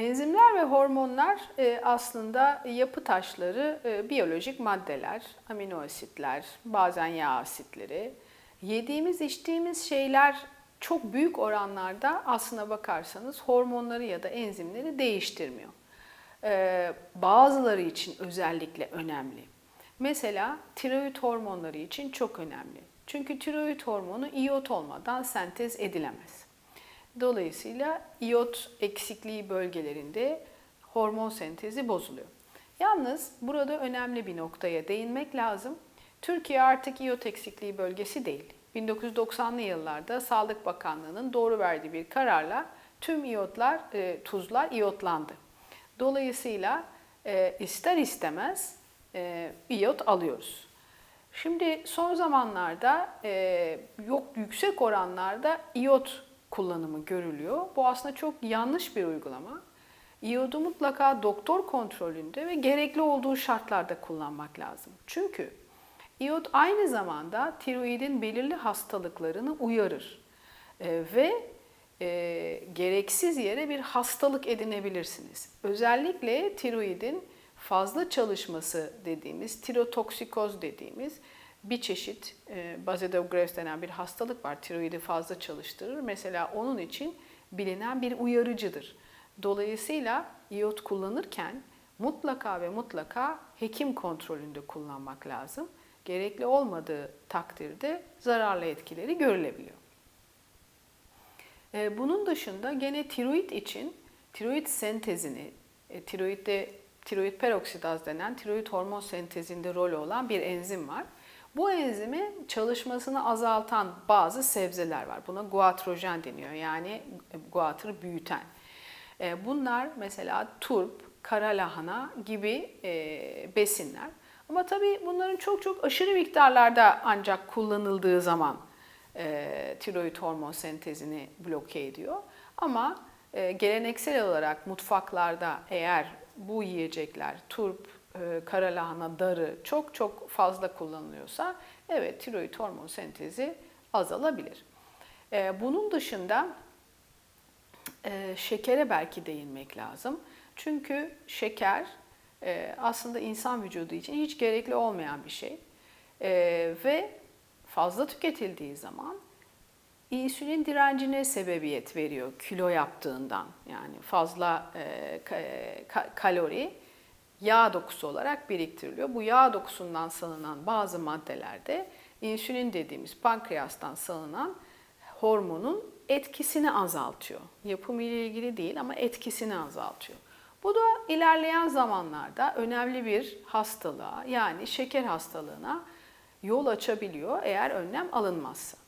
Enzimler ve hormonlar e, aslında yapı taşları, e, biyolojik maddeler, amino asitler, bazen yağ asitleri. Yediğimiz, içtiğimiz şeyler çok büyük oranlarda aslına bakarsanız hormonları ya da enzimleri değiştirmiyor. E, bazıları için özellikle önemli. Mesela tiroid hormonları için çok önemli. Çünkü tiroid hormonu iyot olmadan sentez edilemez. Dolayısıyla iyot eksikliği bölgelerinde hormon sentezi bozuluyor. Yalnız burada önemli bir noktaya değinmek lazım. Türkiye artık iyot eksikliği bölgesi değil. 1990'lı yıllarda Sağlık Bakanlığı'nın doğru verdiği bir kararla tüm iyotlar, e, tuzlar iyotlandı. Dolayısıyla e, ister istemez e, iyot alıyoruz. Şimdi son zamanlarda e, yok yüksek oranlarda iyot kullanımı görülüyor. Bu aslında çok yanlış bir uygulama. İyodu mutlaka doktor kontrolünde ve gerekli olduğu şartlarda kullanmak lazım. Çünkü iyot aynı zamanda tiroidin belirli hastalıklarını uyarır E, ve e, gereksiz yere bir hastalık edinebilirsiniz. Özellikle tiroidin fazla çalışması dediğimiz, tirotoksikoz dediğimiz bir çeşit e, Bazedow-Graves denen bir hastalık var. Tiroidi fazla çalıştırır. Mesela onun için bilinen bir uyarıcıdır. Dolayısıyla iot kullanırken mutlaka ve mutlaka hekim kontrolünde kullanmak lazım. Gerekli olmadığı takdirde zararlı etkileri görülebiliyor. E, bunun dışında gene tiroid için tiroid sentezini, e, tiroidde tiroid peroksidaz denen tiroid hormon sentezinde rolü olan bir enzim var. Bu enzimi çalışmasını azaltan bazı sebzeler var. Buna guatrojen deniyor yani guatrı büyüten. E, bunlar mesela turp, kara lahana gibi e, besinler. Ama tabii bunların çok çok aşırı miktarlarda ancak kullanıldığı zaman e, tiroid hormon sentezini bloke ediyor. Ama e, geleneksel olarak mutfaklarda eğer bu yiyecekler turp, e, kara lahana, darı çok çok fazla kullanılıyorsa evet tiroid hormon sentezi azalabilir. E, bunun dışında e, şekere belki değinmek lazım. Çünkü şeker e, aslında insan vücudu için hiç gerekli olmayan bir şey. Ve fazla tüketildiği zaman insülin direncine sebebiyet veriyor kilo yaptığından. Yani fazla e, ka, kalori yağ dokusu olarak biriktiriliyor. Bu yağ dokusundan salınan bazı maddelerde insülin dediğimiz pankreastan salınan hormonun etkisini azaltıyor. Yapımı ile ilgili değil ama etkisini azaltıyor. Bu da ilerleyen zamanlarda önemli bir hastalığa yani şeker hastalığına yol açabiliyor eğer önlem alınmazsa.